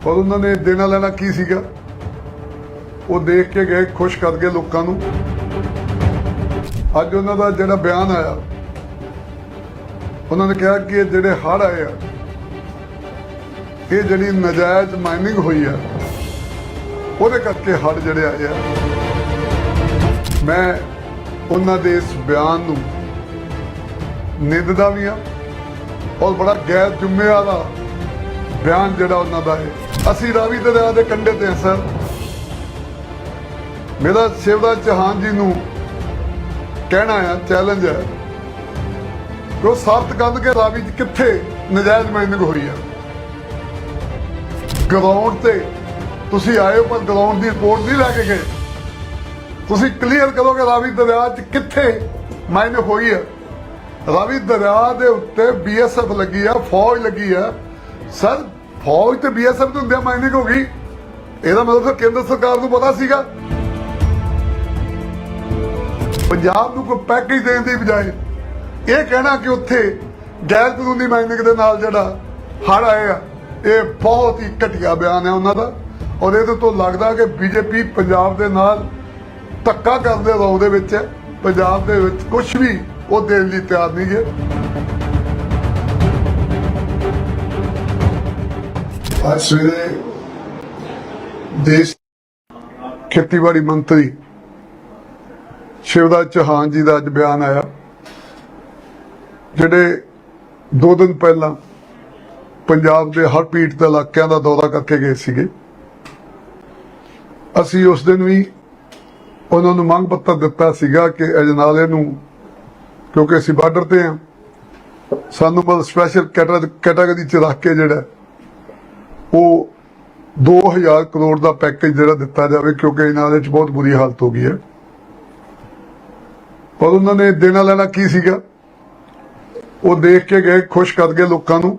ਪਰ ਉਹਨਾਂ ਨੇ ਦੇਣਾ ਲੈਣਾ ਕੀ ਸੀਗਾ? ਉਹ ਦੇਖ ਕੇ ਗਏ, ਖੁਸ਼ ਕਰ ਗਏ ਲੋਕਾਂ ਨੂੰ। ਅੱਜ ਉਹਨਾਂ ਦਾ ਜਿਹੜਾ ਬਿਆਨ ਆਇਆ, ਉਹਨਾਂ ਨੇ ਕਿਹਾ ਕਿ ਇਹ ਜਿਹੜੇ ਹੜ੍ਹ ਆਏ ਆ, ਇਹ ਜਿਹੜੀ ਨਜਾਇਜ਼ ਮਾਈਨਿੰਗ ਹੋਈ ਆ, ਉਹਦੇ ਕਰਕੇ ਹੜ੍ਹ ਜਿਹੜੇ ਆਏ ਆ। ਮੈਂ ਉਹਨਾਂ ਦੇ ਇਸ ਬਿਆਨ ਨੂੰ ਨਿੰਦਦਾ ਵੀ ਆ ਔਰ ਬੜਾ ਗੈਰ ਜ਼ਿੰਮੇਵਾਰ ਬਿਆਨ ਜਿਹੜਾ ਉਹਨਾਂ ਦਾ ਹੈ। ਅਸੀਂ ਰਾਵੀ ਦਰਿਆ ਦੇ ਕੰਢੇ ਤੇ ਹਾਂ, ਸਰ। ਮੇਰਾ ਸ਼ਿਵਰਾਜ ਚੌਹਾਨ ਜੀ ਨੂੰ ਕਹਿਣਾ ਆ ਚੈਲੰਜ ਹੈ ਕਿ ਉਹ ਸਾਬਤ ਕਰਨ ਕਿ ਰਾਵੀ 'ਚ ਕਿੱਥੇ ਨਜਾਇਜ਼ ਮਾਈਨਿੰਗ ਹੋਈ ਆ? ਗਰਾਊਂਡ ਤੇ ਤੁਸੀਂ ਆਏ ਹੋ, ਪਰ ਗਰਾਊਂਡ ਦੀ ਰਿਪੋਰਟ ਨਹੀਂ ਲੈ ਕੇ ਗਏ। ਤੁਸੀਂ ਕਲੀਅਰ ਕਰੋਗੇ ਰਾਵੀ ਦਰਿਆ 'ਚ ਕਿੱਥੇ ਮਾਈਨਿੰਗ ਹੋਈ ਆ? ਰਾਵੀ ਦਰਿਆ ਦੇ ਉੱਤੇ ਬੀਐਸਐਫ ਲੱਗੀ ਆ, ਫੌਜ ਲੱਗੀ ਆ। ਸਰ ਫੌਜ ਤੇ ਬੀਐਸਐਫ ਦੇ ਹੁੰਦਿਆਂ ਮਾਈਨਿੰਗ ਹੋ ਗਈ। ਇਹਦਾ ਮਤਲਬ ਫਿਰ ਕੇਂਦਰ ਸਰਕਾਰ ਨੂੰ ਪਤਾ ਸੀਗਾ। ਪੰਜਾਬ ਨੂੰ ਕੋਈ ਪੈਕੇਜ ਦੇਣ ਦੀ ਬਜਾਏ ਇਹ ਕਹਿਣਾ ਕਿ ਉੱਥੇ ਗੈਰ ਕਾਨੂੰਨੀ ਮਾਈਨਿੰਗ ਦੇ ਨਾਲ ਜਿਹੜਾ ਹੜ ਆਏਗਾ ਇਹ ਬਹੁਤ ਹੀ ਘਟੀਆ ਬਿਆਨ ਹੈ ਉਹਨਾਂ ਦਾ। ਔਰ ਇਹਦੇ ਤੋਂ ਲੱਗਦਾ ਕਿ ਬੀਜੇਪੀ ਪੰਜਾਬ ਦੇ ਨਾਲ ਧੱਕਾ ਕਰਦੇ ਰੌ ਦੇ ਵਿੱਚ ਹੈ ਪੰਜਾਬ ਦੇ ਵਿੱਚ ਕੁਝ ਵੀ ਉਹ ਦੇਣ ਲਈ ਤਿਆਰ ਨਹੀਂ ਹੈ। ਅੱਜ ਸਵੇਰੇ ਦੇਸ਼ ਖੇਤੀਬਾੜੀ ਮੰਤਰੀ ਸ਼ਿਵਰਾਜ ਚੌਹਾਨ ਜੀ ਦਾ ਅੱਜ ਬਿਆਨ ਆਇਆ, ਜਿਹੜੇ ਦੋ ਦਿਨ ਪਹਿਲਾਂ ਪੰਜਾਬ ਦੇ ਹਰ ਪੀਠ ਦੇ ਇਲਾਕਿਆਂ ਦਾ ਦੌਰਾ ਕਰਕੇ ਗਏ ਸੀਗੇ। ਅਸੀਂ ਉਸ ਦਿਨ ਵੀ ਉਹਨਾਂ ਨੂੰ ਮੰਗ ਪੱਤਰ ਦਿੱਤਾ ਸੀਗਾ ਕਿ ਅਜਨਾਲੇ ਨੂੰ, ਕਿਉਂਕਿ ਅਸੀਂ ਬਾਰਡਰ ਤੇ ਹਾਂ, ਸਾਨੂੰ ਬਲ ਸਪੈਸ਼ਲ ਕੈਟਾਗਰੀ ਚ ਰੱਖ ਕੇ ਜਿਹੜਾ ਉਹ 2000 ਕਰੋੜ ਦਾ ਪੈਕੇਜ ਜਿਹੜਾ ਦਿੱਤਾ ਜਾਵੇ, ਕਿਉਂਕਿ ਇਹਨਾਂ ਦੇ ਚ ਬਹੁਤ ਬੁਰੀ ਹਾਲਤ ਹੋ ਗਈ ਹੈ। ਪਰ ਉਹਨਾਂ ਨੇ ਦੇਣਾ ਲੈਣਾ ਕੀ ਸੀਗਾ? ਉਹ ਦੇਖ ਕੇ ਗਏ, ਖੁਸ਼ ਕਰ ਗਏ ਲੋਕਾਂ ਨੂੰ।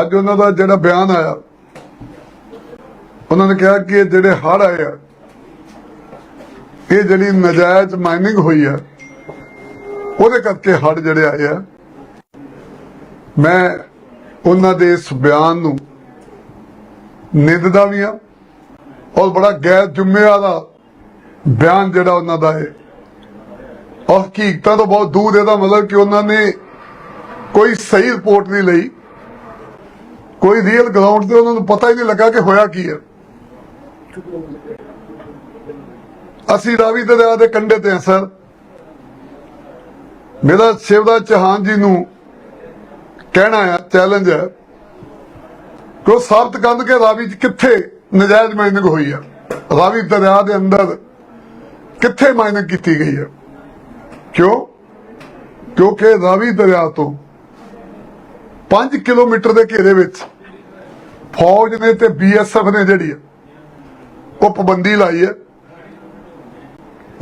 ਅੱਜ ਉਹਨਾਂ ਦਾ ਜਿਹੜਾ ਬਿਆਨ ਆਇਆ, ਉਹਨਾਂ ਨੇ ਕਿਹਾ ਕਿ ਇਹ ਜਿਹੜੇ ਹੜ੍ਹ ਆਏ ਆ, ਇਹ ਜਿਹੜੀ ਨਜਾਇਜ਼ ਮਾਈਨਿੰਗ ਹੋਈ ਆ, ਉਹਦੇ ਕਰਕੇ ਹੜ੍ਹ ਜਿਹੜੇ ਆਏ ਆ। ਮੈਂ ਉਹਨਾਂ ਦੇ ਇਸ ਬਿਆਨ ਨੂੰ ਨਿੰਦਦਾ ਵੀ ਆ ਔਰ ਬੜਾ ਗੈਰ ਜ਼ਿੰਮੇਵਾਰ ਬਿਆਨ ਜਿਹੜਾ ਉਹਨਾਂ ਦਾ ਹੈ। ਔਰ ਹਕੀਕਤਾਂ ਤੋਂ ਬਹੁਤ ਦੂਰ ਇਹਦਾ ਮਤਲਬ ਕਿ ਉਹਨਾਂ ਨੇ ਕੋਈ ਸਹੀ ਰਿਪੋਰਟ ਨਹੀਂ ਲਈ। ਕੋਈ ਰੀਅਲ ਗਰਾਊਂਡ ਤੇ ਉਹਨਾਂ ਨੂੰ ਪਤਾ ਹੀ ਨਹੀਂ ਲੱਗਾ ਕਿ ਹੋਇਆ ਕੀ ਹੈ। ਅਸੀਂ ਰਾਵੀ ਦਰਿਆ ਦੇ ਕੰਢੇ ਤੇ ਹਾਂ, ਸਰ। ਮੇਰਾ ਸ਼ਿਵਰਾਜ ਚੌਹਾਨ ਜੀ ਨੂੰ ਕਹਿਣਾ ਆ ਚੈਲੰਜ ਹੈ ਕਿ ਉਹ ਸਾਬਤ ਕਰਨ ਕਿ ਰਾਵੀ 'ਚ ਕਿੱਥੇ ਨਜਾਇਜ਼ ਮਾਈਨਿੰਗ ਹੋਈ ਆ ਰਾਵੀ ਦਰਿਆ ਦੇ ਅੰਦਰ ਕਿੱਥੇ ਮਾਈਨਿੰਗ ਕੀਤੀ ਗਈ ਹੈ? ਕਿਉਂ? ਕਿਉਂਕਿ ਰਾਵੀ ਦਰਿਆ ਤੋਂ 5 ਕਿਲੋਮੀਟਰ ਦੇ ਘੇਰੇ ਵਿੱਚ ਫੌਜ ਨੇ ਤੇ ਬੀਐਸਐਫ ਨੇ ਜਿਹੜੀ ਆ, ਉਹ ਪਾਬੰਦੀ ਲਾਈ ਹੈ।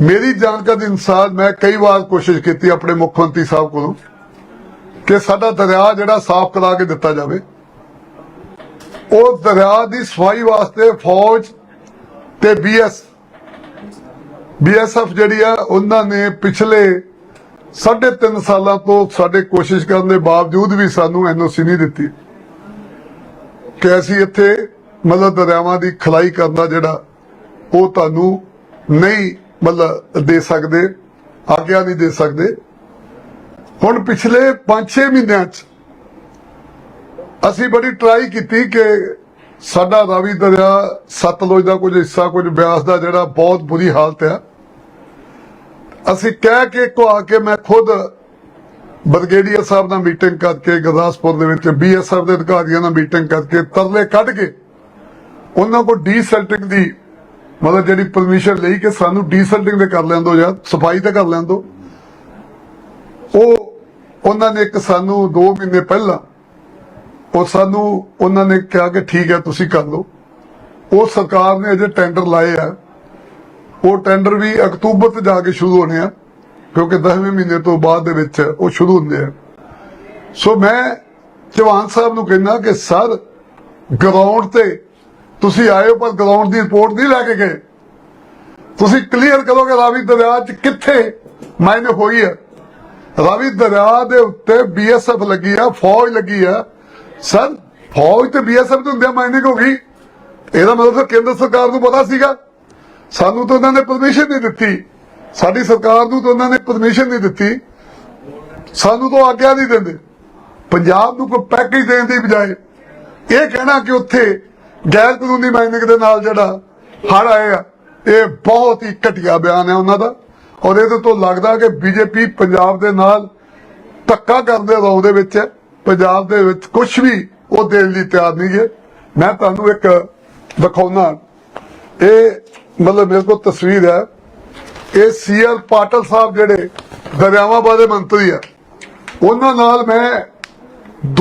ਮੇਰੀ ਜਾਣਕਾਰੀ ਅਨੁਸਾਰ ਮੈਂ ਕਈ ਵਾਰ ਕੋਸ਼ਿਸ਼ ਕੀਤੀ ਆਪਣੇ ਮੁੱਖ ਮੰਤਰੀ ਸਾਹਿਬ ਕੋਲੋਂ ਕਿ ਸਾਡਾ ਦਰਿਆ ਜਿਹੜਾ ਸਾਫ਼ ਕਰਾ ਕੇ ਦਿੱਤਾ ਜਾਵੇ। ਉਹ ਦਰਿਆ ਦੀ ਸਫ਼ਾਈ ਵਾਸਤੇ ਫੌਜ ਤੇ ਬੀਐਸ ਬੀਐਸਐਫ ਜਿਹੜੀ ਆ, ਉਹਨਾਂ ਨੇ ਪਿਛਲੇ 3.5 ਸਾਲਾਂ ਤੋਂ ਸਾਡੇ ਕੋਸ਼ਿਸ਼ ਕਰਨ ਦੇ ਬਾਵਜੂਦ ਵੀ ਸਾਨੂੰ ਐਨਓਸੀ ਨਹੀਂ ਦਿੱਤੀ। ਕਿ ਅਸੀਂ ਇੱਥੇ ਮਤਲਬ ਦਰਿਆਵਾਂ ਦੀ ਖਲਾਈ ਕਰਨ ਦਾ ਜਿਹੜਾ ਉਹ ਤੁਹਾਨੂੰ ਨਹੀਂ ਮਤਲਬ ਦੇ ਸਕਦੇ, ਆਗਿਆ ਨਹੀਂ ਦੇ ਸਕਦੇ। ਹੁਣ ਪਿਛਲੇ 5-6 ਮਹੀਨਿਆਂ 'ਚ ਅਸੀਂ ਬੜੀ ਟਰਾਈ ਕੀਤੀ ਕਿ ਸਾਡਾ ਰਾਵੀ ਦਰਿਆ, ਸਤਲੁਜ ਦਾ ਕੁਝ ਹਿੱਸਾ, ਕੁਝ ਬਿਆਸ ਦਾ ਜਿਹੜਾ ਬਹੁਤ ਬੁਰੀ ਹਾਲਤ ਹੈ। ਅਸੀਂ ਕਹਿ ਕੇ ਕੋ ਆ ਕੇ ਮੈਂ ਖੁਦ ਬਰਗੇਡੀਅਰ ਸਾਹਿਬ ਨਾਲ ਮੀਟਿੰਗ ਕਰਕੇ, ਗੁਰਦਾਸਪੁਰ ਦੇ ਵਿੱਚ ਬੀਐਸਐਫ ਦੇ ਅਧਿਕਾਰੀਆਂ ਨਾਲ ਮੀਟਿੰਗ ਕਰਕੇ ਤਰਲੇ ਕੱਢ ਕੇ ਉਹਨਾਂ ਕੋ ਡੀਸੈਲਟਿੰਗ ਦੀ ਮਤਲਬ ਜਿਹੜੀ ਪਰਮਿਸ਼ਨ ਲਈ ਕਿ ਸਾਨੂੰ ਡੀਸੈਲਟਿੰਗ ਦੇ ਕਰ ਲੈਣ ਦਿਓ ਜਾਂ ਸਫ਼ਾਈ ਤੇ ਕਰ ਲੈਣ ਦਿਓ। ਉਹ ਉਹਨਾਂ ਨੇ ਇੱਕ ਸਾਨੂੰ 2 ਮਹੀਨੇ ਪਹਿਲਾਂ ਉਹ ਸਾਨੂੰ ਉਹਨਾਂ ਨੇ ਕਿਹਾ ਕਿ ਠੀਕ ਹੈ, ਤੁਸੀਂ ਕਰ ਲਓ। ਉਹ ਸਰਕਾਰ ਨੇ ਅਜੇ ਟੈਂਡਰ ਲਾਏ ਆ। ਉਹ ਟੈਂਡਰ ਵੀ ਅਕਤੂਬਰ ਤੋਂ ਜਾ ਕੇ ਸ਼ੁਰੂ ਹੋਣੇ ਆ, ਕਿਉਂਕਿ 10ਵੇਂ ਮਹੀਨੇ ਤੋਂ ਬਾਅਦ ਦੇ ਵਿੱਚ ਉਹ ਸ਼ੁਰੂ ਹੁੰਦੇ ਆ। ਸੋ ਮੈਂ ਚਵਾਨ ਸਾਹਿਬ ਨੂੰ ਕਹਿੰਦਾ ਕਿ, ਸਰ ਗਰਾਊਂਡ ਤੇ ਤੁਸੀਂ ਆਏ ਹੋ ਪਰ ਗਰਾਊਂਡ ਦੀ ਰਿਪੋਰਟ ਨਹੀਂ ਲੈ ਕੇ ਗਏ। ਤੁਸੀਂ ਕਲੀਅਰ ਕਰੋਗੇ ਰਾਵੀ ਦਰਿਆ 'ਚ ਕਿੱਥੇ ਮਾਇਨੇ ਹੋਈ ਹੈ? ਰਾਵੀ ਦਰਿਆ ਦੇ ਉੱਤੇ ਬੀਐਸਐਫ ਲੱਗੀ ਆ, ਫੌਜ ਲੱਗੀ ਆ। ਸਰ, ਫੌਜ ਤੇ ਬੀਐਸਐਫ ਦੇ ਹੁੰਦਿਆਂ ਮਾਈਨਿੰਗ ਹੋ ਗਈ। ਇਹਦਾ ਮਤਲਬ ਫਿਰ ਕੇਂਦਰ ਸਰਕਾਰ ਨੂੰ ਪਤਾ ਸੀਗਾ। ਸਾਨੂੰ ਤਾਂ ਉਹਨਾਂ ਨੇ ਪਰਮਿਸ਼ਨ ਨਹੀਂ ਦਿੱਤੀ। ਸਾਡੀ ਸਰਕਾਰ ਨੂੰ ਤਾਂ ਉਹਨਾਂ ਨੇ ਪਰਮਿਸ਼ਨ ਨਹੀਂ ਦਿੱਤੀ। ਸਾਨੂੰ ਤਾਂ ਆਗਿਆ ਨਹੀਂ ਦਿੰਦੇ। ਪੰਜਾਬ ਨੂੰ ਕੋਈ ਪੈਕੇਜ ਦੇਣ ਦੀ ਬਜਾਏ ਇਹ ਕਹਿਣਾ ਕਿ ਉੱਥੇ ਗੈਰ ਕਾਨੂੰਨੀ ਮਾਈਨਿੰਗ ਦੇ ਨਾਲ ਜਿਹੜਾ ਹੜ ਆਏਗਾ ਇਹ ਬਹੁਤ ਹੀ ਘਟੀਆ ਬਿਆਨ ਹੈ ਉਹਨਾਂ ਦਾ। ਔਰ ਇਹਦੇ ਤੋਂ ਲੱਗਦਾ ਕਿ ਬੀਜੇਪੀ ਪੰਜਾਬ ਦੇ ਨਾਲ ਧੱਕਾ ਕਰਨ ਦੇ ਰੌਂ ਦੇ ਵਿੱਚ ਹੈ। ਪੰਜਾਬ ਦੇ ਵਿੱਚ ਕੁਝ ਵੀ ਉਹ ਦੇਣ ਲਈ ਤਿਆਰ ਨਹੀਂ ਹੈ। ਮੈਂ ਤੁਹਾਨੂੰ ਇੱਕ ਦਿਖਾਉਣਾ। ਇਹ ਮਤਲਬ ਮੇਰੇ ਕੋਲ ਤਸਵੀਰ ਹੈ। ਇਹ ਸੀਆਰ ਪਾਟਲ ਸਾਹਿਬ ਜਿਹੜੇ ਦਰਿਆਵਾਂ ਬਾਰੇ ਮੰਤਰੀ ਆ ਉਹਨਾਂ ਨਾਲ ਮੈਂ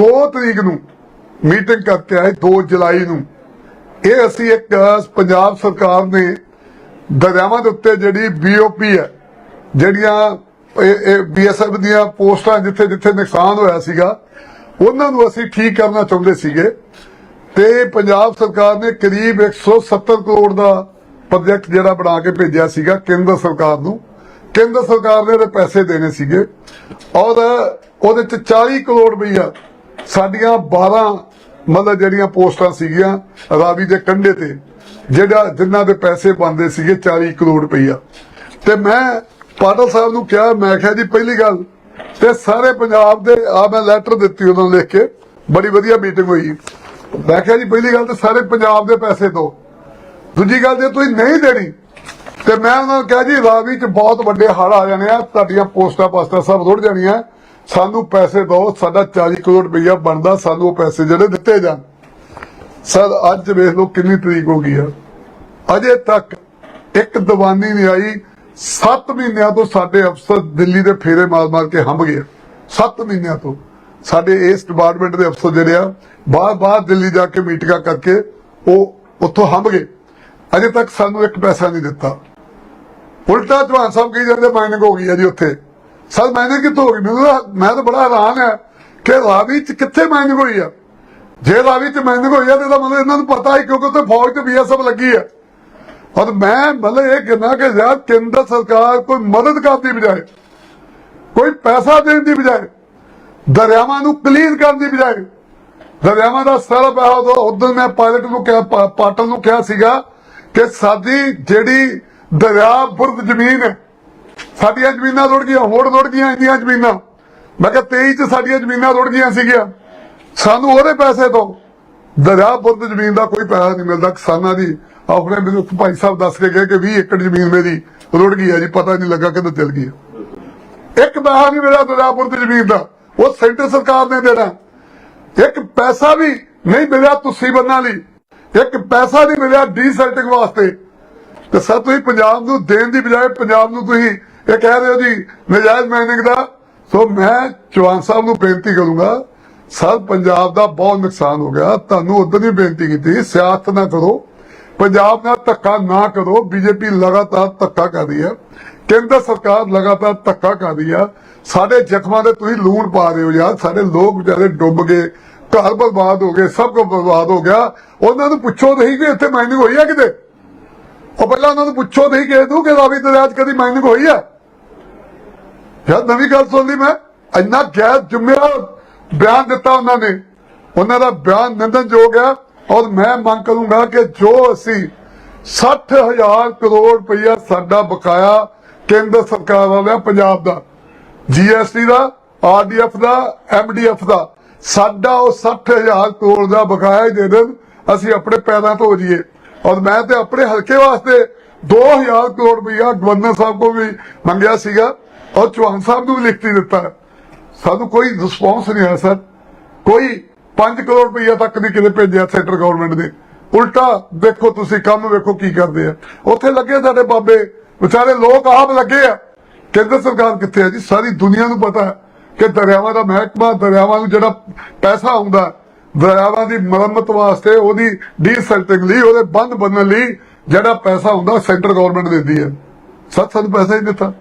2 ਤਰੀਕ ਨੂੰ ਮੀਟਿੰਗ ਕਰਕੇ ਆਏ 2 ਜੁਲਾਈ ਨੂੰ। ਇਹ ਅਸੀਂ ਇੱਕ ਪੰਜਾਬ ਸਰਕਾਰ ਨੇ ਦਰਿਆਵਾਂ ਦੇ ਉੱਤੇ ਜਿਹੜੀ ਬੀਓਪੀ ਹੈ ਜਿਹੜੀਆਂ ਇਹ ਬੀਐਸਐਫ ਦੀਆਂ ਪੋਸਟਾਂ ਜਿੱਥੇ ਜਿੱਥੇ ਨੁਕਸਾਨ ਹੋਇਆ ਸੀਗਾ, ਉਹਨਾਂ ਨੂੰ ਅਸੀਂ ਠੀਕ ਕਰਨਾ ਚਾਹੁੰਦੇ ਸੀਗੇ। ਤੇ ਪੰਜਾਬ ਸਰਕਾਰ ਨੇ ਕਰੀਬ 170 ਕਰੋੜ ਦਾ ਪ੍ਰੋਜੈਕਟ ਜਿਹੜਾ ਬਣਾ ਕੇ ਭੇਜਿਆ ਸੀਗਾ ਕੇਂਦਰ ਸਰਕਾਰ ਨੂੰ। ਕੇਂਦਰ ਸਰਕਾਰ ਨੇ ਇਹਦੇ ਪੈਸੇ ਦੇਣੇ ਸੀਗੇ। ਔਰ ਉਹਦੇ ਚ 40 ਕਰੋੜ ਰੁਪਈਆ ਸਾਡੀਆਂ 12 ਮਤਲਬ ਜਿਹੜੀਆਂ ਪੋਸਟਾਂ ਸੀਗੀਆਂ ਰਾਵੀ ਦੇ ਕੰਢੇ ਤੇ, ਜਿਹੜਾ, ਜਿਨ੍ਹਾਂ ਦੇ ਪੈਸੇ ਬੰਦੇ ਸੀਗੇ 40 ਕਰੋੜ ਰੁਪਈਆ। ਤੇ ਮੈਂ ਪਾਟਲ ਸਾਹਿਬ ਨੂੰ ਕਿਹਾ, ਮੈਂ ਕਿਹਾ ਜੀ ਪਹਿਲੀ ਗੱਲ ਤੇ ਸਾਰੇ ਪੰਜਾਬ ਦੇ ਆ ਮੈਂ ਲੈਟਰ ਦਿੱਤੀ ਉਹਨਾਂ ਨੂੰ ਲਿਖ ਕੇ, ਬੜੀ ਵਧੀਆ ਮੀਟਿੰਗ ਹੋਈ। ਮੈਂ ਕਿਹਾ ਜੀ ਪਹਿਲੀ ਗੱਲ ਤੇ ਸਾਰੇ ਪੰਜਾਬ ਦੇ ਪੈਸੇ ਦੋ। ਦੂਜੀ ਗੱਲ ਜੇ ਤੁਸੀਂ ਨਹੀਂ ਦੇਣੀ, ਤੇ ਮੈਂ ਉਹਨਾਂ ਨੂੰ ਕਿਹਾ ਜੀ ਰਾਵੀ ਚ ਬਹੁਤ ਵੱਡੇ ਹੜ ਆ ਜਾਣੇ ਆ, ਤੁਹਾਡੀਆਂ ਪੋਸਟਾਂ ਪਾਸਟਾਂ ਸਭ ਰੁੜ ਜਾਣੀਆਂ। ਸਾਨੂੰ ਪੈਸੇ ਦਿਓ ਸਾਡਾ 40 ਕਰੋੜ ਰੁਪਈਆ ਬਣਦਾ, ਸਾਨੂੰ ਉਹ ਪੈਸੇ ਜਿਹੜੇ ਦਿੱਤੇ ਜਾਣ। ਸਰ, ਅੱਜ ਵੇਖ ਲਓ ਕਿੰਨੀ ਤਰੀਕ ਹੋ ਗਈ ਆ। ਅਜੇ ਤੱਕ ਇੱਕ ਦੀਵਾਨੀ ਨਹੀਂ ਆਈ 7 ਮਹੀਨਿਆਂ ਤੋਂ ਸਾਡੇ ਅਫਸਰ ਦਿੱਲੀ ਦੇ ਫੇਰੇ ਮਾਰ-ਮਾਰ ਕੇ ਹੰਬ ਗਏ 7 ਮਹੀਨਿਆਂ ਤੋਂ। ਸਾਡੇ ਇਸ ਡਿਪਾਰਟਮੈਂਟ ਦੇ ਅਫਸਰ ਜਿਹੜੇ ਆ ਬਾਹਰ-ਬਾਹਰ ਦਿੱਲੀ ਜਾ ਕੇ ਮੀਟਿੰਗਾਂ ਕਰਕੇ ਉਹ ਉੱਥੋਂ ਹੰਭ ਗਏ। ਅਜੇ ਤੱਕ ਸਾਨੂੰ ਇੱਕ ਪੈਸਾ ਨਹੀਂ ਦਿੱਤਾ। ਉਲਟਾ ਜਵਾਨ ਸਾਹਿਬ ਕਹੀ ਜਾਂਦੇ ਮਾਈਨਿੰਗ ਹੋ ਗਈ ਹੈ ਜੀ ਉੱਥੇ। ਸਰ ਮਾਈਨਿੰਗ ਕਿੱਥੋਂ ਹੋ ਗਈ? ਮੈਨੂੰ ਮੈਂ ਤਾਂ ਬੜਾ ਹੈਰਾਨ ਹੈ ਕਿ ਰਾਵੀ ਚ ਕਿੱਥੇ ਮਾਈਨਿੰਗ ਹੋਈ ਆ? ਜੇ ਰਾਵੀ ਚ ਮਾਈਨਿੰਗ ਹੋਈ ਆ, ਤੇ ਇਹਦਾ ਮਤਲਬ ਇਹਨਾਂ ਨੂੰ ਪਤਾ ਹੈ, ਕਿਉਂਕਿ ਉੱਥੇ ਫੌਜ ਤੇ ਬੀਐਸਐਫ ਲੱਗੀ ਆ। ਔਰ ਮੈਂ ਮਤਲਬ ਇਹ ਕਹਿੰਦਾ ਕਿ ਯਾਰ ਕੇਂਦਰ ਸਰਕਾਰ ਕੋਈ ਮਦਦ ਕਰਨ ਦੀ ਬਜਾਏ, ਕੋਈ ਪੈਸਾ ਦੇਣ ਦੀ ਬਜਾਏ, ਦਰਿਆਵਾਂ ਨੂੰ ਕਲੀਨ ਕਰਨ ਦੀ ਬਜਾਏ, ਦਰਿਆਵਾਂ ਦਾ ਸਾਰਾ ਪੈਸਾ ਉਦੋਂ ਮੈਂ ਪਾਇਲਟ ਨੂੰ ਕਿਹਾ ਪਾਟਲ ਨੂੰ ਕਿਹਾ ਸੀਗਾ ਕਿ ਸਾਡੀ ਜਿਹੜੀ ਦਰਿਆ ਬੁਰਦ ਜ਼ਮੀਨ ਹੈ, ਸਾਡੀਆਂ ਜ਼ਮੀਨਾਂ ਰੁੜ ਗਈਆਂ, ਹੋਰ ਰੁੜ ਗਈਆਂ ਇੰਨੀਆਂ ਜ਼ਮੀਨਾਂ। ਮੈਂ ਕਿਹਾ 23 ਚ ਸਾਡੀਆਂ ਜ਼ਮੀਨਾਂ ਰੁੜ ਗਈਆਂ ਸੀਗੀਆਂ। ਸਾਨੂੰ ਉਹਦੇ ਪੈਸੇ ਤੋਂ ਦਰਿਆ ਬੁਰਦ ਜ਼ਮੀਨ ਦਾ ਕੋਈ ਪੈਸਾ ਨਹੀਂ ਮਿਲਦਾ ਕਿਸਾਨਾਂ ਦੀ। ਆਪਣੇ ਮੈਨੂੰ ਭਾਈ ਸਾਹਿਬ ਦੱਸ ਕੇ ਗਏ ਕਿ 20 ਏਕੜ ਜ਼ਮੀਨ ਮੇਰੀ ਰੁੜ ਗਈ ਹੈ ਜੀ, ਪਤਾ ਨਹੀਂ ਲੱਗਾ ਕਿੱਧਰ ਚਲ ਗਈ ਇੱਕ ਪੈਸਾ ਨਹੀਂ ਮਿਲਿਆ ਦਰਿਆ ਬੁਰਦ ਜ਼ਮੀਨ ਦਾ, ਉਹ ਸੈਂਟਰ ਸਰਕਾਰ ਨੇ ਦੇਣਾ। ਇੱਕ ਪੈਸਾ ਵੀ ਨਹੀਂ ਮਿਲਿਆ ਤੁਸੀਂ ਬੰਨਾਂ ਲਈ। ਇੱਕ ਪੈਸਾ ਨਹੀਂ ਮਿਲਿਆ ਡੀਸੈਲਟਿੰਗ ਵਾਸਤੇ। ਤੇ ਸਰ, ਤੁਸੀਂ ਪੰਜਾਬ ਨੂੰ ਦੇਣ ਦੀ ਬਜਾਏ ਪੰਜਾਬ ਨੂੰ ਤੁਸੀਂ ਇਹ ਕਹਿ ਰਹੇ ਹੋ ਜੀ, ਨਜਾਇਜ਼ ਮਾਈਨਿੰਗ ਦਾ। ਸੋ ਮੈਂ ਚੌਹਾਨ ਸਾਹਿਬ ਨੂੰ ਬੇਨਤੀ ਕਰੂੰਗਾ ਸਰ ਪੰਜਾਬ ਦਾ ਬਹੁਤ ਨੁਕਸਾਨ ਹੋ ਗਿਆ। ਤੁਹਾਨੂੰ ਉਦੋਂ ਹੀ ਬੇਨਤੀ ਕੀਤੀ, ਸਿਆਸਤ ਨਾ ਕਰੋ। ਪੰਜਾਬ ਨਾਲ ਧੱਕਾ ਨਾ ਕਰੋ। ਬੀਜੇਪੀ ਲਗਾਤਾਰ ਧੱਕਾ ਕਰ ਰਹੀ ਹੈ। ਕੇਂਦਰ ਸਰਕਾਰ ਲਗਾਤਾਰ ਧੱਕਾ ਕਰ ਰਹੀ ਆ ਸਾਡੇ ਜ਼ਖਮਾਂ ਦੇ ਤੁਸੀਂ ਲੂਣ ਪਾ ਰਹੇ ਹੋ ਯਾਰ। ਸਾਡੇ ਲੋਕ ਵਿਚਾਰੇ ਡੁੱਬ ਗਏ। ਘਰ ਬਰਬਾਦ ਹੋ ਗਏ, ਸਭ ਕੁਝ ਬਰਬਾਦ ਹੋ ਗਿਆ। ਉਹਨਾਂ ਨੂੰ ਪੁੱਛੋ ਨਹੀਂ ਕਿ ਇੱਥੇ ਮਾਈਨਿੰਗ ਹੋਈ ਆ ਕਿਤੇ? ਉਹ ਪਹਿਲਾਂ ਉਹਨਾਂ ਨੂੰ ਪੁੱਛੋ ਨਹੀਂ ਕਿ ਤੂੰ ਕਿ ਰਾਵੀ ਦਰਿਆ 'ਚ ਕਦੀ ਮਾਈਨਿੰਗ ਹੋਈ ਆ ਯਾਰ ਨਵੀਂ ਗੱਲ ਸੁਣ ਲਈ ਮੈਂ। ਇੰਨਾ ਗੈਰ ਜ਼ਿੰਮੇਵਾਰ ਬਿਆਨ ਦਿੱਤਾ ਉਹਨਾਂ ਨੇ। ਉਹਨਾਂ ਦਾ ਬਿਆਨ ਨਿੰਦਨਯੋਗ ਹੈ ਔਰ ਮੈਂ ਮੰਗ ਕਰੂੰਗਾ ਕਿ ਜੋ ਅਸੀਂ 60000 ਕਰੋੜ ਰੁਪਇਆ ਸਾਡਾ ਬਕਾਇਆ ਕੇਂਦਰ ਸਰਕਾਰ ਵਾਲਾ ਪੰਜਾਬ ਦਾ ਜੀਐਸਟੀ ਦਾ ਆਰਡੀਐਫ ਦਾ ਐਮਡੀਐਫ ਦਾ, ਸਾਡਾ ਉਹ 60000 ਕਰੋੜ ਦਾ ਬਕਾਇਆ ਹੀ ਦੇ ਦੇਣ, ਅਸੀਂ ਆਪਣੇ ਪੈਰਾਂ ਤੋਂ ਹੋ ਜਾਈਏ ਔਰ ਮੈਂ ਤੇ ਆਪਣੇ ਹਲਕੇ ਵਾਸਤੇ 2000 ਕਰੋੜ ਰੁਪਇਆ ਗਵਰਨਰ ਸਾਹਿਬ ਕੋਲ ਵੀ ਮੰਗਿਆ ਸੀਗਾ ਔਰ ਚੌਹਾਨ ਸਾਹਿਬ ਨੂੰ ਵੀ ਲਿਖਤੀ ਦਿੱਤਾ ਸਾਨੂੰ ਕੋਈ ਰਿਸਪੌਂਸ ਨਹੀਂ ਆਇਆ ਸਰ ਕੋਈ 5 ਕਰੋੜ ਰੁਪਈਆ ਤੱਕ ਨਹੀਂ ਕਿਤੇ ਭੇਜਿਆ ਸੈਂਟਰ ਗਵਰਨਮੈਂਟ ਦੇ? ਉਲਟਾ ਦੇਖੋ ਤੁਸੀਂ ਕੰਮ ਵੇਖੋ ਕੀ ਕਰਦੇ ਆ। ਉੱਥੇ ਲੱਗੇ ਸਾਡੇ ਬਾਬੇ। ਵਿਚਾਰੇ ਲੋਕ ਆਪ ਲੱਗੇ ਆ। ਕੇਂਦਰ ਸਰਕਾਰ ਕਿੱਥੇ ਹੈ ਜੀ? ਸਾਰੀ ਦੁਨੀਆ ਨੂੰ ਪਤਾ ਕਿ ਦਰਿਆਵਾਂ ਦਾ ਮਹਿਕਮਾ, ਦਰਿਆਵਾਂ ਨੂੰ ਜਿਹੜਾ ਪੈਸਾ ਆਉਂਦਾ ਦਰਿਆਵਾਂ ਦੀ ਮੁਰੰਮਤ ਵਾਸਤੇ ਉਹਦੀ ਡੀਸੈਲਟਿੰਗ ਲਈ, ਉਹਦੇ ਬੰਦ ਬੰਨਣ ਲਈ ਜਿਹੜਾ ਪੈਸਾ ਹੁੰਦਾ ਸੈਂਟਰ ਗਵਰਨਮੈਂਟ ਦਿੰਦੀ ਹੈ। ਸੱਤ ਸਾਨੂੰ ਪੈਸਾ ਹੀ ਦਿੱਤਾ।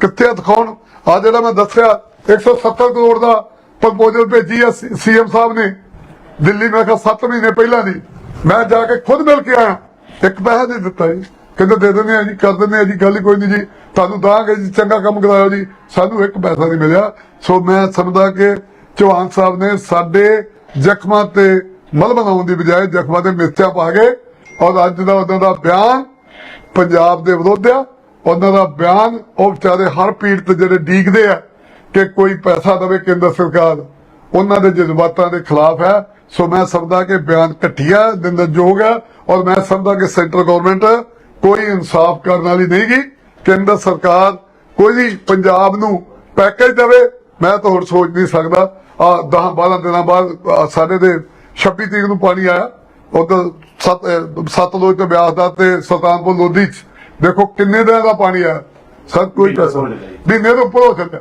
ਕਿੱਥੇ ਆ ਦਿਖਾਉਣ? ਆ ਜਿਹੜਾ ਮੈਂ ਦੱਸਿਆ 170 ਕਰੋੜ ਦਾ ਪ੍ਰਪੋਜ਼ਲ ਭੇਜੀ ਆ ਸੀਐਮ ਸਾਹਿਬ ਨੇ। ਦਿੱਲੀ ਮੈਂ ਕਿਹਾ 7 ਮਹੀਨੇ ਪਹਿਲਾਂ ਦੀ। ਮੈਂ ਜਾ ਕੇ ਖੁਦ ਮਿਲ ਕੇ ਆਇਆ। ਇੱਕ ਪੈਸਾ ਨਹੀਂ ਦਿੱਤਾ ਜੀ। ਕਹਿੰਦੇ ਦੇ ਦਿੰਦੇ ਆ ਜੀ, ਕਰ ਦਿੰਦੇ ਆ ਜੀ, ਗੱਲ ਕੋਈ ਨਹੀਂ ਜੀ। ਤੁਹਾਨੂੰ ਦਾਂਗੇ ਜੀ, ਚੰਗਾ ਕੰਮ ਕਰਾਇਓ ਜੀ। ਸਾਨੂੰ ਇੱਕ ਪੈਸਾ ਨਹੀਂ ਮਿਲਿਆ। ਸੋ ਮੈਂ ਸਮਝਦਾ ਕਿ ਚੌਹਾਨ ਸਾਹਿਬ ਨੇ ਸਾਡੇ ਜ਼ਖਮਾਂ ਤੇ ਮਲ ਬਣਾਉਣ ਦੀ ਬਜਾਏ ਜ਼ਖਮਾਂ ਤੇ ਮਿਰਚਾਂ ਪਾ ਗਏ ਔਰ ਅੱਜ ਦਾ ਉਹਨਾਂ ਦਾ ਬਿਆਨ ਪੰਜਾਬ ਦੇ ਵਿਰੁੱਧ ਆ ਉਹਨਾਂ ਦਾ ਬਿਆਨ ਉਹ ਵਿਚਾਰੇ ਹਰ ਪੀੜਤ ਜਿਹੜੇ ਡੀਕਦੇ ਆ। ਕਿ ਕੋਈ ਪੈਸਾ ਦੇਵੇ ਕੇਂਦਰ ਸਰਕਾਰ ਉਹਨਾਂ ਦੇ ਜਜ਼ਬਾਤਾਂ ਦੇ ਖਿਲਾਫ ਹੈ। ਸੋ ਮੈਂ ਸਮਝਦਾ ਕਿ ਬਿਆਨ ਘਟੀਆ ਨਿੰਦਣਯੋਗ ਹੈ ਔਰ ਮੈਂ ਸਮਝਦਾ ਕਿ ਸੈਂਟਰ ਗਵਰਨਮੈਂਟ ਕੋਈ ਇਨਸਾਫ ਕਰਨ ਵਾਲੀ ਨਹੀਂ ਗੀ। ਕੇਂਦਰ ਸਰਕਾਰ ਕੋਈ ਵੀ ਪੰਜਾਬ ਨੂੰ ਪੈਕੇਜ ਦੇਵੇ ਮੈਂ ਤਾਂ ਹੁਣ ਸੋਚ ਨਹੀਂ ਸਕਦਾ। ਆ 10 12 ਦਿਨਾਂ ਬਾਅਦ ਸਾਡੇ ਦੇ 26 ਤਰੀਕ ਨੂੰ ਪਾਣੀ ਆਇਆ। ਉਧਰ ਸਤ ਸਤਲੁਜ ਤੇ ਬਿਆਸ ਦਾ ਤੇ ਸੁਲਤਾਨਪੁਰ ਲੋਧੀ ਚ। ਦੇਖੋ ਕਿੰਨੇ ਦਿਨਾਂ ਦਾ ਪਾਣੀ ਆਇਆ। ਸਰ ਕੋਈ ਪੈਸਾ ਨਹੀਂ। ਤੋਂ ਉੱਪਰ ਹੋ ਚੱਲਿਆ।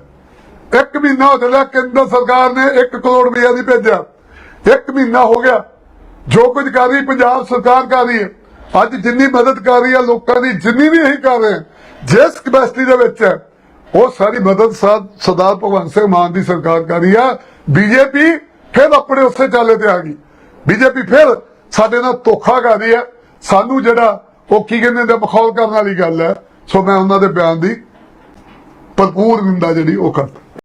ਇੱਕ ਮਹੀਨਾ ਹੋ ਚੱਲਿਆ ਕੇਂਦਰ ਸਰਕਾਰ ਨੇ 1 ਕਰੋੜ ਰੁਪਇਆ ਨਹੀਂ ਭੇਜਿਆ। ਇੱਕ ਮਹੀਨਾ ਹੋ ਗਿਆ। ਜੋ ਕੁਝ ਕਰ ਰਹੀ, ਪੰਜਾਬ ਸਰਕਾਰ ਕਰ ਰਹੀ ਹੈ। ਅੱਜ ਜਿੰਨੀ ਮਦਦ ਕਰ ਰਹੀ ਹੈ ਲੋਕਾਂ ਦੀ, ਜਿੰਨੀ ਵੀ ਅਸੀਂ ਕਰ ਰਹੇ ਜਿਸ ਕਪੈਸਿਟੀ ਦੇ ਵਿੱਚ ਹੈ, ਉਹ ਸਾਰੀ ਮਦਦ ਸਰਦਾਰ ਭਗਵੰਤ ਸਿੰਘ ਮਾਨ ਦੀ ਸਰਕਾਰ ਕਰ ਰਹੀ ਹੈ ਬੀਜੇਪੀ ਫਿਰ ਆਪਣੇ ਉਸੇ ਚਾਲੇ ਤੇ ਆ ਗਈ। ਬੀਜੇਪੀ ਫਿਰ ਸਾਡੇ ਨਾਲ ਧੋਖਾ ਕਰ ਰਹੀ ਹੈ ਸਾਨੂੰ ਜਿਹੜਾ, ਉਹ ਕੀ ਕਹਿੰਦੇ ਨੇ ਮਖੌਲ ਕਰਨ ਵਾਲੀ ਗੱਲ ਹੈ। ਸੋ ਮੈਂ ਉਹਨਾਂ ਦੇ ਬਿਆਨ ਦੀ ਭਰਪੂਰ ਨਿੰਦਾ ਜਿਹੜੀ ਉਹ ਕਰਦਾ।